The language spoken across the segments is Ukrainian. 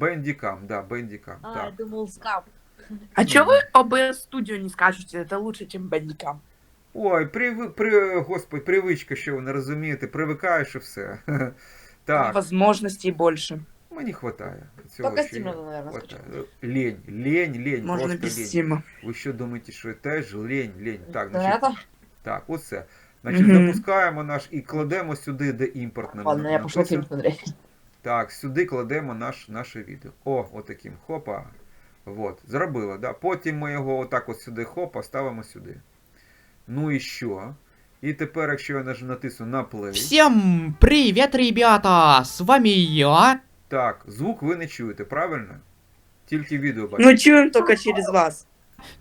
Bandicam, да, Bandicam. А, я Так. думал, скап. А чё вы OBS студию не скажете? Это лучше, чем Bandicam. Ой, при, при, господи, привичка, що ви не розумієте, привикаєш і все. Так, Возможностей больше. мені хватає. Цього Только що Steam є. надо, наверное, Хватає. скачать. Лень, лень, лень, Можно просто без лень. Стима. Ви що думаєте, що теж лень, лень. Так, Да значить, это? так, оце. Значить, Мгм. запускаємо наш і кладемо сюди, де імпорт нам Ладно, я пошел написано. фильм смотреть. Так, сюди кладемо наш, наше відео. О, отаким. Хопа. Вот. Зробили, да. Потім ми його отак от сюди хопа, ставимо сюди. Ну і що? І тепер, якщо я натисну на play, Всем привет, ребята! С вами я. так, звук ви не чуєте, правильно? Тільки відео бачите. Ну чуем только через вас.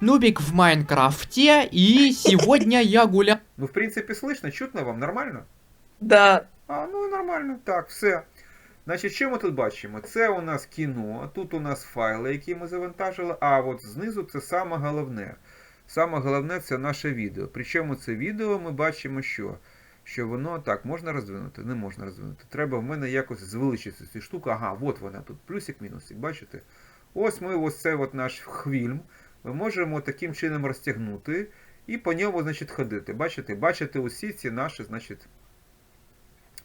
Нубик в Майнкрафте, и сегодня я гулял. Ну, в принципі, слышно, чутно вам, нормально? Да. А, ну нормально, так, все. Значить, що ми тут бачимо? Це у нас кіно, тут у нас файли, які ми завантажили, а от знизу це саме головне. Саме головне це наше відео. Причому це відео ми бачимо, що? Що воно так можна розвинути, не можна розвинути. Треба в мене якось звеличити цю штуку. Ага, от вона тут, плюсик-мінусик, бачите? Ось ми ось цей от наш хвільм. Ми можемо таким чином розтягнути і по ньому, значить, ходити. Бачите? Бачите усі ці наші, значить,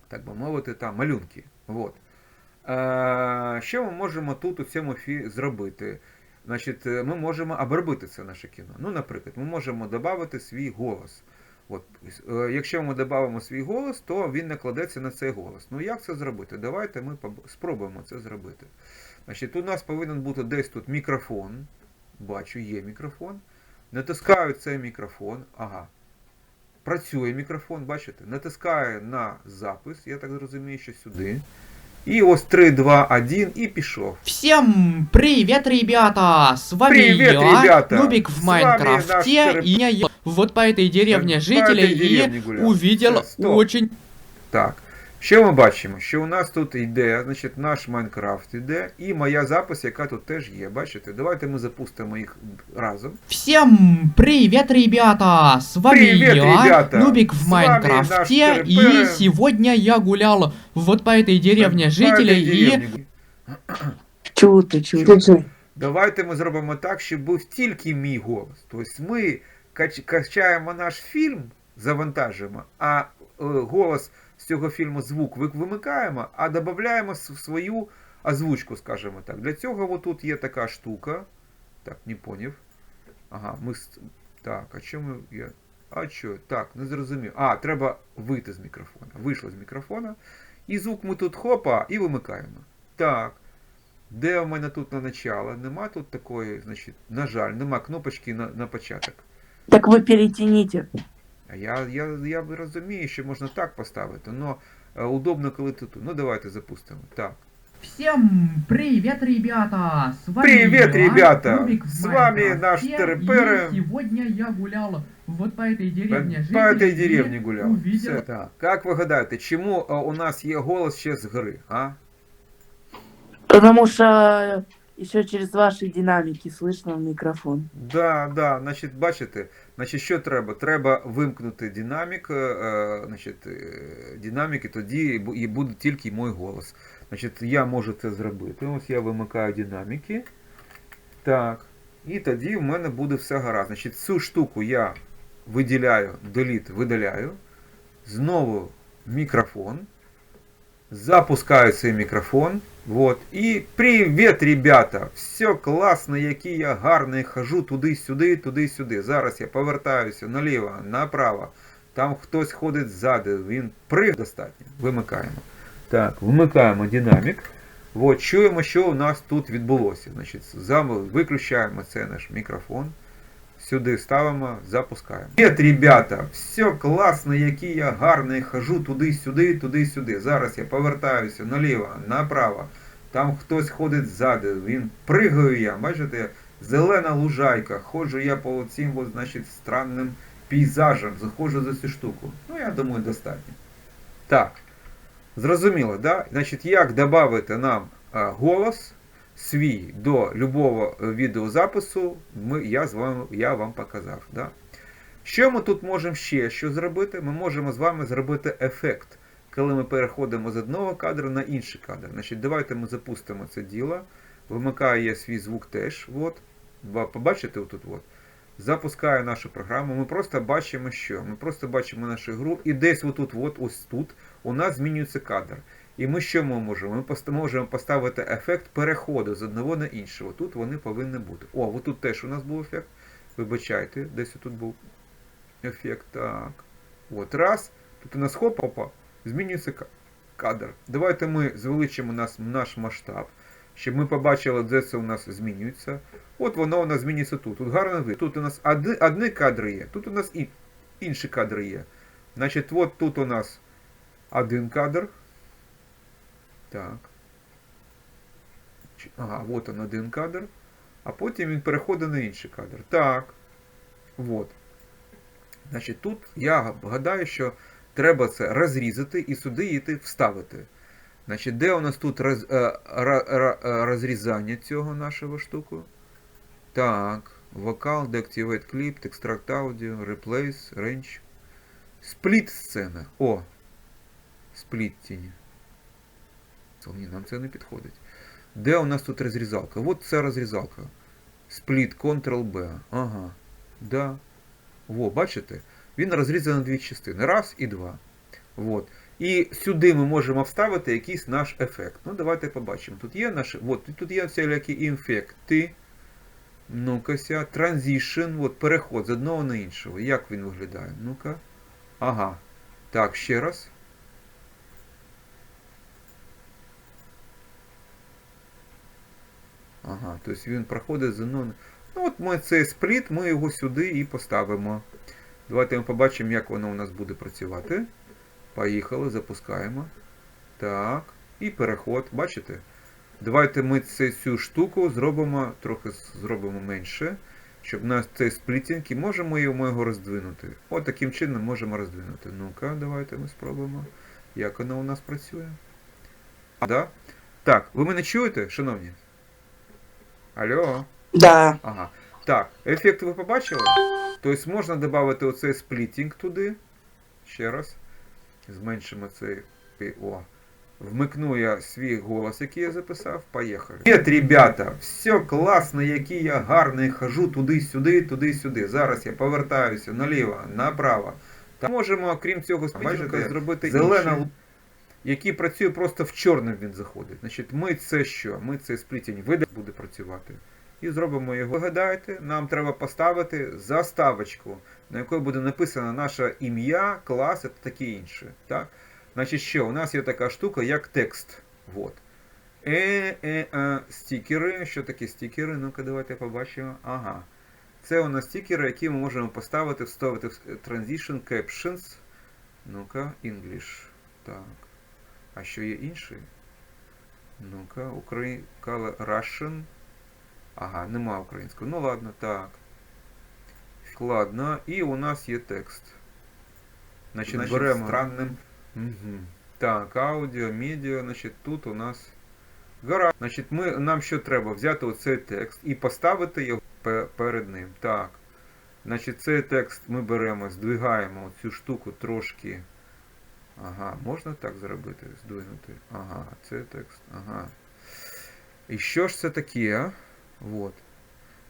так би мовити, там малюнки. От. Е, що ми можемо тут у цьому фі зробити? Значить, е, ми можемо обробити це наше кіно. Ну, наприклад, ми можемо додати свій голос. От, е, якщо ми додамо свій голос, то він накладеться на цей голос. Ну як це зробити? Давайте ми спробуємо це зробити. Значить, у нас повинен бути десь тут мікрофон. Бачу, є мікрофон. Натискаю цей мікрофон. Ага. Працює мікрофон, бачите? Натискаю на запис, я так зрозумію, що сюди. І ось 3, 2, 1 і пішов. Всем привет, ребята! С вами Привет, я, ребята! Нубик в С вами наш Майнкрафте, терап- и я вот по этой деревне По жителей этой деревне и гулял. увидел Всё, стоп. очень Так. Що ми бачимо? Що у нас тут йде, значить, наш Майнкрафт йде, і моя запис, яка тут теж є. Бачите? Давайте ми запустимо їх разом. Всем привет, ребята! С вами Привет, я, ребята! Нубик С в вами Майнкрафте, наш и Терпера. сегодня я гулял вот по этой деревне По этой жителей и деревні. Чуты, чуты. Давайте ми зробимо так, щоб був тільки мій голос. Тобто ми кач- качаємо наш фільм, завантажуємо, а е, голос з цього фільму звук вимикаємо, а додаємо свою озвучку, скажімо так. Для цього отут є така штука. Так, не поняв. Ага, ми. Так, а чому я. А що? Так, не зрозумів. А, треба вийти з мікрофона. Вийшло з мікрофона. І звук ми тут хопа і вимикаємо. Так. Де у мене тут на начало? Нема тут такої, значить, на жаль, нема кнопочки на, на початок. Так вы перетяните. А я, я, я розумію, що можна так поставити, але удобно, коли тут. Ну давайте запустимо. Так. Всем привет, ребята! С вами Привет, я, ребята! Нубик в С вами наш Майнкрафте, Терпера. И сегодня я гулял вот по этой По, деревне по этой жителей деревні и гуляв. увидел Все, так. Як ви гадаєте, чому а, у нас є голос ще з гри, а? Потому что еще через ваши динамики слышно в микрофон. Да, да, значить, бачите, значить, що треба? Треба вимкнути динамік, е, е, значить, е, динаміки, тоді і буде тільки мій голос. Значить, я можу це зробити. Ось я вимикаю динаміки. Так. І тоді в мене буде все гаразд. Значить, цю штуку я виділяю, delete, видаляю. Знову мікрофон. Запускаю цей мікрофон. Вот. І привіт, ребята! Все класно, який я гарний, хожу туди-сюди, туди-сюди. Зараз я повертаюся наліво, направо. Там хтось ходить ззаду, він приг достатньо. Вимикаємо. Так, вмикаємо динамік. От, чуємо, що у нас тут відбулося. Значить, виключаємо цей наш мікрофон. Сюди ставимо, запускаємо. Привіт, ребята! Все класно, який я гарний, хожу туди-сюди, туди-сюди. Зараз я повертаюся наліво, направо. Там хтось ходить ззаду, він пригаю я, бачите, зелена лужайка, ходжу я по цим, от, значить, странним пейзажам, заходжу за цю штуку. Ну, я думаю, достатньо. Так. Зрозуміло, да? Значить, як додати нам а, голос свій до любого е, відеозапису, ми, я, з вами, я вам показав. Да? Що ми тут можемо ще що зробити? Ми можемо з вами зробити ефект. коли ми переходимо з одного кадру на інший кадр. Значить, давайте ми запустимо це діло. Вимикаю я свій звук теж. От. Побачите отут? От. Запускаю нашу програму. Ми просто бачимо, що? Ми просто бачимо нашу гру, і десь отут, от, ось тут, у нас змінюється кадр. І ми що ми можемо? Ми можемо поставити ефект переходу з одного на іншого. Тут вони повинні бути. О, отут теж у нас був ефект. Вибачайте, десь тут був ефект. Так. От раз. Тут у нас хоп, опа, змінюється кадр. Давайте ми звеличимо нас, наш масштаб, щоб ми побачили, де це у нас змінюється. От воно у нас змінюється тут. Тут гарно вид. Тут у нас одні, одні кадри є, тут у нас і інші кадри є. Значить, от тут у нас один кадр. Так. Ага, от он один кадр. А потім він переходить на інший кадр. Так. От. Значить, тут я гадаю, що треба це розрізати і сюди йти вставити. Значить, де у нас тут роз, е, е, розрізання цього нашого штуку? Так, вокал, deactivate clip, extract audio, replace, range. Спліт сцена. О! Спліттінь. Ні, нам це не підходить. Де у нас тут розрізалка? От це розрізалка. Спліт, Ctrl-B. Ага. Да. Во, бачите? Він розрізаний на дві частини. Раз і два. Вот. І сюди ми можемо вставити якийсь наш ефект. Ну, давайте побачимо. Тут є наш. От, тут є всілякі ефекти. Ну-ка, ся. Transition, от, переход з одного на іншого. Як він виглядає? Ну-ка. Ага. Так, ще раз. Ага, тобто він проходить з одного. Ну от ми цей спліт, ми його сюди і поставимо. Давайте ми побачимо, як воно у нас буде працювати. Поїхали, запускаємо. Так. І переход, бачите? Давайте ми цю штуку зробимо, трохи зробимо менше, щоб у нас цей сплітінг, і можемо його роздвинути. От таким чином можемо роздвинути. Ну-ка, давайте ми спробуємо. Як воно у нас працює? А, да? Так, ви мене чуєте, шановні? Алло? Да. Ага. Так, ефект ви побачили? Тобто можна додати оцей сплітінг туди. Ще раз. Зменшимо цей. О. Вмикну я свій голос, який я записав. Поїхали. Привіт, ребята! Все класно, який я гарний, хожу туди-сюди, туди-сюди. Зараз я повертаюся наліво, направо. Та можемо, крім цього, бачите, зробити зелена який працює просто в чорним він заходить. Значить, ми це що? Ми цей сплітінь вида буде працювати. І зробимо його. Вигадайте, нам треба поставити заставочку, на якій буде написано наше ім'я, клас та таке інше. Так? Значить, що? У нас є така штука, як текст. Вот. Е, е, е, стікери. Що таке стікери? Ну-ка, давайте побачимо. Ага. Це у нас стікери, які ми можемо поставити, вставити в Transition Captions. Ну-ка, English. Так. А що є інший? Ну-ка, Украї... Russian. Ага, нема українського. Ну ладно, так. Ладно, і у нас є текст. Значить, Значить, беремо. странним. Угу. Так, аудіо, медіа, значить, тут у нас. Гора. Значить, ми, нам що треба? Взяти оцей текст і поставити його перед ним. Так. Значить, цей текст ми беремо, здвигаємо цю штуку трошки. Ага, можна так зробити? Здвинути. Ага, це текст. Ага. І що ж це таке? От.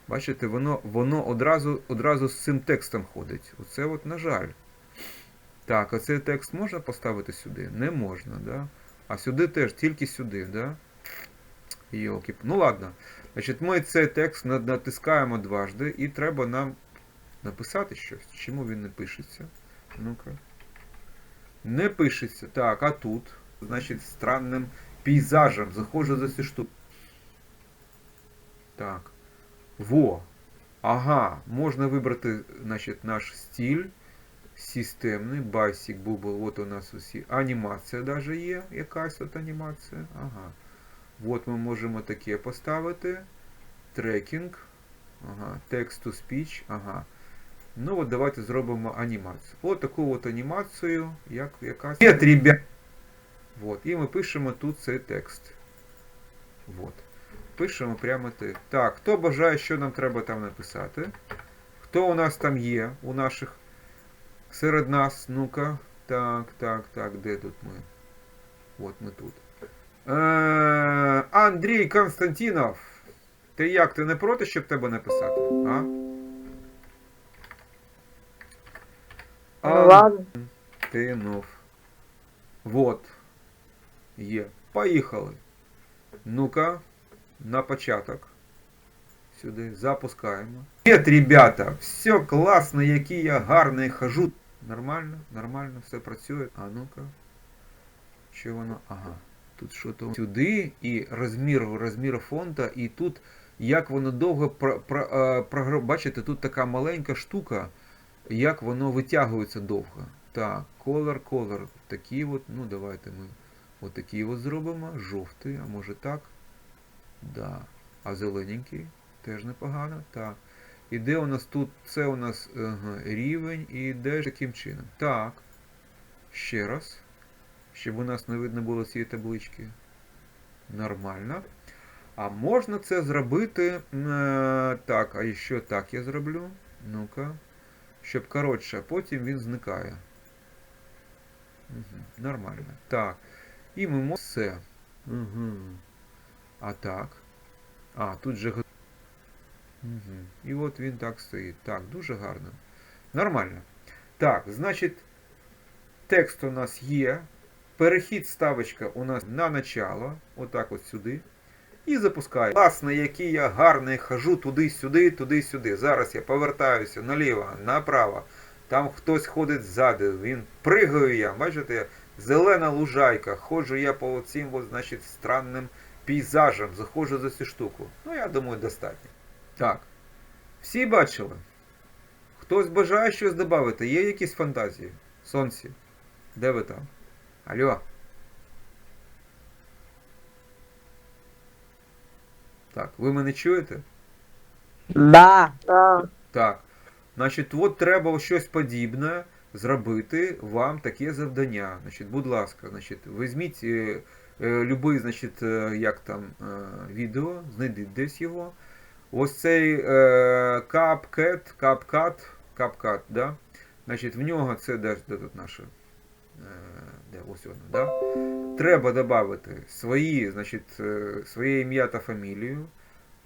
Бачите, воно, воно одразу, одразу з цим текстом ходить. Оце от, на жаль. Так, а цей текст можна поставити сюди? Не можна, да? А сюди теж, тільки сюди, да? Йолки. Ну ладно. Значить, ми цей текст натискаємо дважди і треба нам написати щось. Чому він не пишеться? Ну-ка. Не пишеться. Так, а тут, значить, странним пейзажем. Заходжу за цю штуку. Так. Во. Ага, можна вибрати, значить, наш стиль. Системний, Basic, Bubble, от у нас усі. Анімація даже є, якась от анімація. Ага. От ми можемо таке поставити. Трекінг. Ага. Text to speech. Ага. Ну от давайте зробимо анімацію. От таку от анімацію, як якась. Вот. І ми пишемо тут цей текст. Вот. Пишемо прямо те. Так, хто бажає, що нам треба там написати? Хто у нас там є? У наших серед нас? Ну-ка. Так, так, так, де тут ми? От ми тут. Е, Андрій Константинов. Ти як, ти не проти, щоб тебе написати? А? Ну ладно. Константинов. Вот. Є. Поїхали. Ну-ка, на початок. Сюди запускаємо. Привіт, ребята! Все класно, який я гарний хожу. Нормально, нормально, все працює. А ну-ка. Що воно? Ага. Тут що то сюди і розмір, розмір фонта, і тут як воно довго про, про, е, програ- Бачите, тут така маленька штука, як воно витягується довго. Так, color, color. Такі от, ну давайте ми отакі от зробимо. Жовтий, а може так? Да. А зелененький теж непогано. Так. І де у нас тут? Це у нас ага, рівень і де ж таким чином. Так. Ще раз. Щоб у нас не видно було цієї таблички. Нормально. А можна це зробити. е, так, а ще так я зроблю. Ну-ка. Щоб коротше, потім він зникає. Угу, нормально. Так. І ми можемо все. Угу. А так. А, тут же. Угу. І от він так стоїть. Так, дуже гарно. Нормально. Так, значить, текст у нас є. Перехід ставочка у нас на начало. Отак от сюди. І запускаю. Класно, який я гарний, хожу туди-сюди, туди-сюди. Зараз я повертаюся наліво, направо. Там хтось ходить ззаду, він пригаю я, бачите, зелена лужайка, ходжу я по цим, значить, странним пейзажам, заходжу за цю штуку. Ну, я думаю, достатньо. Так. Всі бачили? Хтось бажає щось додати? Є якісь фантазії? Сонці? Де ви там? Алло? Так, ви мене чуєте? Да. Да. Так. Значить, от треба щось подібне зробити вам таке завдання. Значить, будь ласка, значить, візьміть е, е, любий, значить, е, як там е, відео, знайдіть десь його. Ось цей е, CapCut, CapCut, CapCut, да? Значить, в нього це де, де тут наше? Е, ось воно, да? Треба додати свої, значить, е, своє ім'я та фамілію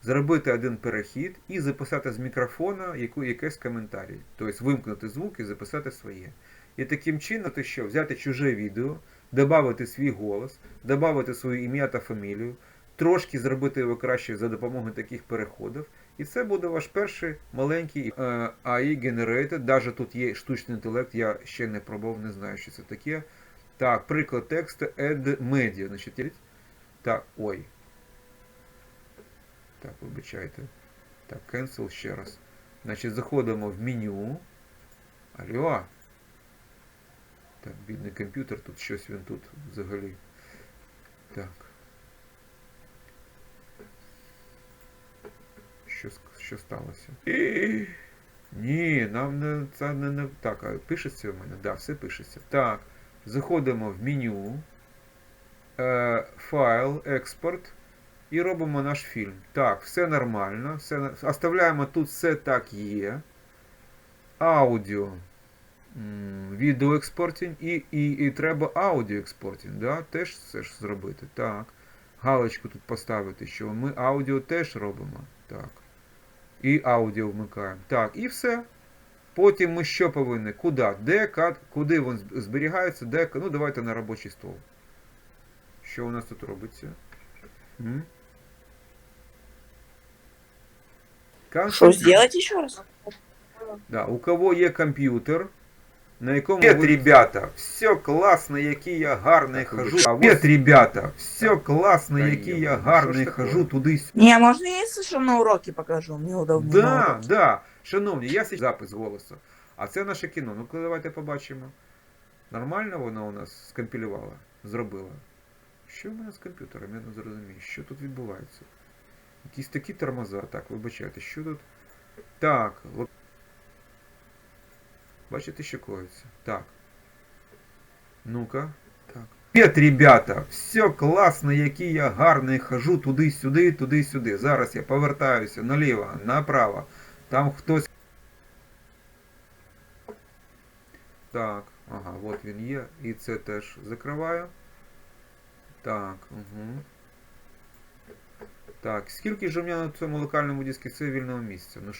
зробити один перехід і записати з мікрофона яку, якийсь коментарій. Тобто вимкнути звук і записати своє. І таким чином ти що, взяти чуже відео, додати свій голос, додати своє ім'я та фамілію, трошки зробити його краще за допомогою таких переходів. І це буде ваш перший маленький е, AI Generated. Навіть тут є штучний інтелект, я ще не пробував, не знаю, що це таке. Так, приклад тексту Add Media. Значить, так, ой. Так, вибачайте. Так, cancel ще раз. Значить, заходимо в меню. Алло. Так, бідний комп'ютер, тут щось він тут взагалі. Так. Що, що сталося? Ні, нам не, це не, не. Так, а пишеться в мене? Так, да, все пишеться. Так, заходимо в меню. Е, файл, експорт. І робимо наш фільм. Так, все нормально. Все, оставляємо тут все так є. Аудіо. М, Відео і, і, і треба аудіо експортінг. Да? Теж це ж зробити. Так. Галочку тут поставити, що ми аудіо теж робимо. Так. І аудіо вмикаємо. Так, і все. Потім ми що повинні? Куди? Де, кад, куди він зб- зберігається, де. Ну, давайте на робочий стол. Що у нас тут робиться? М? Что Константин. сделать еще раз? Да, у кого є комп'ютер, на якому Привет, ребята, все класно, який я гарний хожу. Привет, ребята, все класно, який я гарний хожу туди. Не, можно я, если что, на уроке покажу? Мне удобнее на Да, да. Шановні, я сейчас запис голосу. А це наше кіно. Ну-ка давайте побачимо. Нормально воно у нас скомпілювало, зробило. Що в мене з комп'ютером? Я не зрозумію. Що тут відбувається? Якісь такі тормоза. Так, вибачайте, що тут? Так. Бачите, що коїться? Так. Ну-ка. Так. Привіт, ребята! Все класно, який я гарний, хожу туди-сюди, туди-сюди. Зараз я повертаюся наліво, направо. Там хтось. Так, ага, от він є. І це теж закриваю. Так, угу. Так, скільки ж у мене на цьому локальному диску це вільного місця? Ну,